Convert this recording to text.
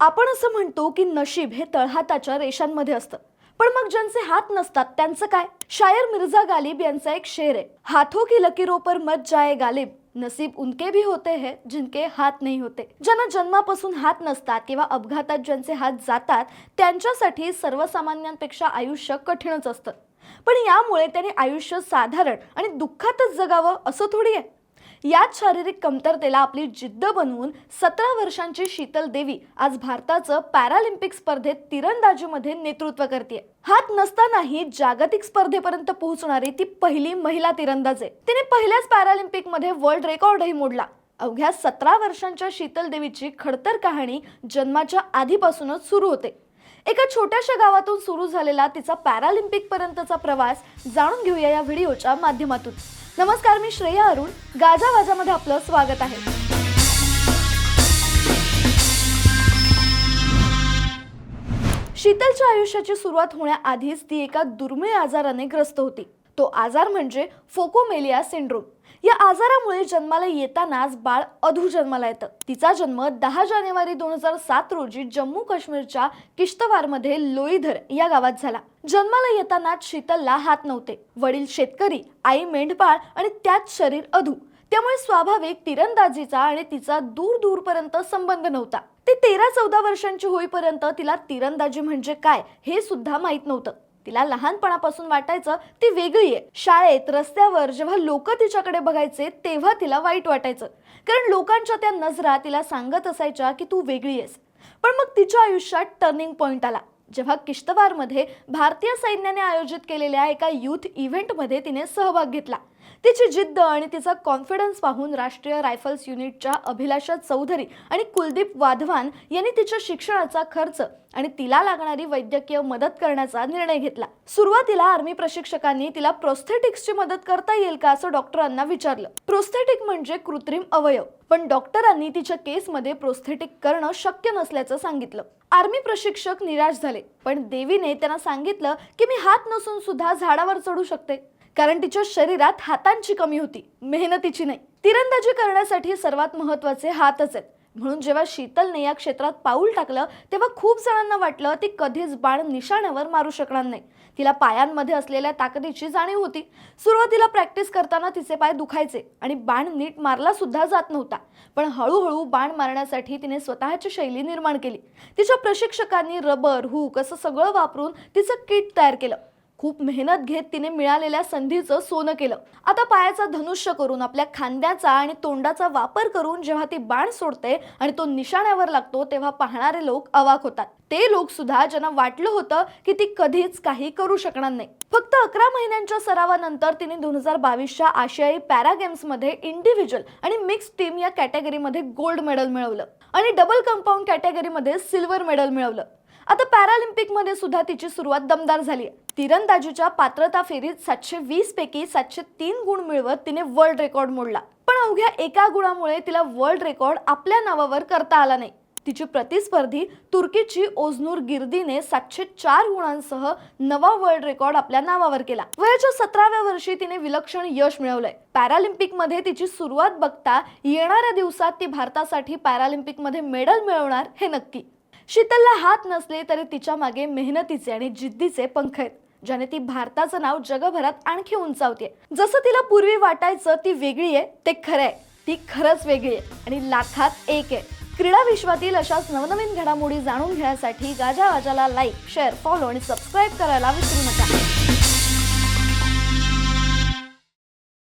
आपण असं म्हणतो की नशीब हे तळहाताच्या रेषांमध्ये असतं. पण मग ज्यांचे हात नसतात त्यांचं काय? शायर मिर्झा गालिब यांचा एक शेर आहे. हाथों की लकीरों पर मत जाए गालिब. नसीब उनके भी होते हैं जिनके हात नाही होते. ज्यांना जन्मापासून हात नसतात किंवा अपघातात ज्यांचे हात जातात त्यांच्यासाठी सर्वसामान्यांपेक्षा आयुष्य कठीणच असतं. पण यामुळे त्यांनी आयुष्य साधारण आणि दुःखातच जगावं असं थोडी आहे. याच शारीरिक कमतरतेला आपली जिद्द बनवून सतरा वर्षांची शीतल देवी आज भारताचं पॅरालिम्पिक स्पर्धेत तिरंदाजीमध्ये नेतृत्व करते हात नसतानाही जागतिक स्पर्धेपर्यंत पोहोचणारी ती पहिली महिला तिरंदाज आहे. तिने पहिल्याच पॅरालिम्पिकमध्ये वर्ल्ड रेकॉर्डही मोडला. अवघ्या सतरा वर्षांच्या शीतल देवीची खडतर कहाणी जन्माच्या आधीपासूनच सुरू होते. एका छोट्याशा गावातून सुरू झालेला तिचा पॅरालिम्पिक पर्यंतचा प्रवास जाणून घेऊया या व्हिडिओच्या माध्यमातून. नमस्कार मी श्रेया अरुण. गाजा वाजामध्ये आपलं स्वागत आहे. शीतलच्या आयुष्याची सुरुवात होण्याआधीच ती एका दुर्मिळ आजाराने ग्रस्त होती. तो आजार म्हणजे फोकोमेलिया सिंड्रोम. या आजारामुळे जन्माला येतानाच बाळ अधू जन्माला येतं. तिचा जन्म दहा जानेवारी दोन हजार सात रोजी जम्मू काश्मीरच्या किश्तवारमध्ये लोईधर या गावात झाला. जन्माला येतानाच शीतलला हात नव्हते. वडील शेतकरी आई मेंढपाळ आणि त्यात शरीर अधू. त्यामुळे स्वाभाविक तिरंदाजीचा आणि तिचा दूर दूरपर्यंत संबंध नव्हता. ती तेरा चौदा वर्षांची होईपर्यंत तिला तिरंदाजी म्हणजे काय हे सुद्धा माहीत नव्हतं. तिला लहानपणापासून वाटायचं ती वेगळी आहे. शाळेत रस्त्यावर जेव्हा लोक तिच्याकडे बघायचे तेव्हा तिला वाईट वाटायचं. कारण लोकांच्या त्या नजरा तिला सांगत असायच्या की तू वेगळी आहेस. पण मग तिच्या आयुष्यात टर्निंग पॉइंट आला. जेव्हा किश्तवारमध्ये भारतीय सैन्याने आयोजित केलेल्या एका युथ इव्हेंटमध्ये तिने सहभाग घेतला. तिची जिद्द आणि तिचा कॉन्फिडन्स पाहून राष्ट्रीय रायफल्स युनिटच्या अभिलाषा चौधरी आणि कुलदीप वाधवान यांनी तिच्या शिक्षणाचा खर्च आणि तिला लागणारी वैद्यकीय मदत करण्याचा निर्णय घेतला. सुरुवातीला आर्मी प्रशिक्षकांनी तिला प्रोस्थेटिक्सची मदत करता येईल का असं डॉक्टरांना विचारलं. प्रोस्थेटिक म्हणजे कृत्रिम अवयव पण डॉक्टरांनी तिच्या केसमध्ये प्रोस्थेटिक करणं शक्य नसल्याचं सांगितलं. आर्मी प्रशिक्षक निराश झाले पण देवीने त्यांना सांगितलं की मी हात नसून सुद्धा झाडावर चढू शकते. कारण तिच्या शरीरात हातांची कमी होती मेहनतीची नाही. तिरंदाजी करण्यासाठी सर्वात महत्त्वाचे हातच आहेत. म्हणून जेव्हा शीतलने या क्षेत्रात पाऊल टाकलं तेव्हा खूप जणांना वाटलं ती कधीच बाण निशाण्यावर मारू शकणार नाही. तिला पायांमध्ये असलेल्या ताकदीची जाणीव होती. सुरुवातीला प्रॅक्टिस करताना तिचे पाय दुखायचे आणि बाण नीट मारला सुद्धा जात नव्हता. पण हळूहळू बाण मारण्यासाठी तिने स्वतःची शैली निर्माण केली. तिच्या प्रशिक्षकांनी रबर हुक असं सगळं वापरून तिचं किट तयार केलं. खूप मेहनत घेत तिने मिळालेल्या संधीचं सोनं केलं. आता पायाचा धनुष्य करून आपल्या खांद्याचा आणि तोंडाचा वापर करून जेव्हा ती बाण सोडते आणि तो निशाण्यावर लागतो तेव्हा पाहणारे लोक अवाक होतात. ते लोक सुद्धा ज्यांना वाटलं होतं की ती कधीच काही करू शकणार नाही. फक्त अकरा महिन्यांच्या सरावानंतर तिने दोन हजार बावीसच्या आशियाई पॅरा गेम्समध्ये इंडिव्हिज्युअल आणि मिक्स टीम या कॅटेगरीमध्ये गोल्ड मेडल मिळवलं. आणि डबल कंपाऊंड कॅटेगरीमध्ये सिल्वर मेडल मिळवलं. आता पॅरालिम्पिकमध्ये सुद्धा तिची सुरुवात दमदार झाली. तिरंदाजीच्या पात्रता फेरीत सातशे वीस पैकी सातशे तीन गुण मिळवत तिने वर्ल्ड रेकॉर्ड मोडला. पण अवघ्या एका गुणामुळे तिला वर्ल्ड रेकॉर्ड आपल्या नावावर करता आला नाही. तिची प्रतिस्पर्धी तुर्कीची ओझनूर गिर्दीने सातशे चार गुणांसह नवा वर्ल्ड रेकॉर्ड आपल्या नावावर केला. वयाच्या सतराव्या वर्षी तिने विलक्षण यश मिळवलंय. पॅरालिम्पिकमध्ये तिची सुरुवात बघता येणाऱ्या दिवसात ती भारतासाठी पॅरालिम्पिकमध्ये मेडल मिळवणार हे नक्की. शीतलला हात नसले तरी तिच्यामागे मेहनतीचे आणि जिद्दीचे पंख आहेत ज्याने ती भारताचं नाव जगभरात आणखी उंचावते जसं तिला पूर्वी वाटायचं ती वेगळी आहे ते खरं आहे. ती खरंच वेगळी आहे आणि लाखात एक आहे. क्रीडा विश्वातील अशाच नवनवीन घडामोडी जाणून घेण्यासाठी गाजा वाजाला लाईक शेअर फॉलो आणि सबस्क्राईब करायला विसरू नका.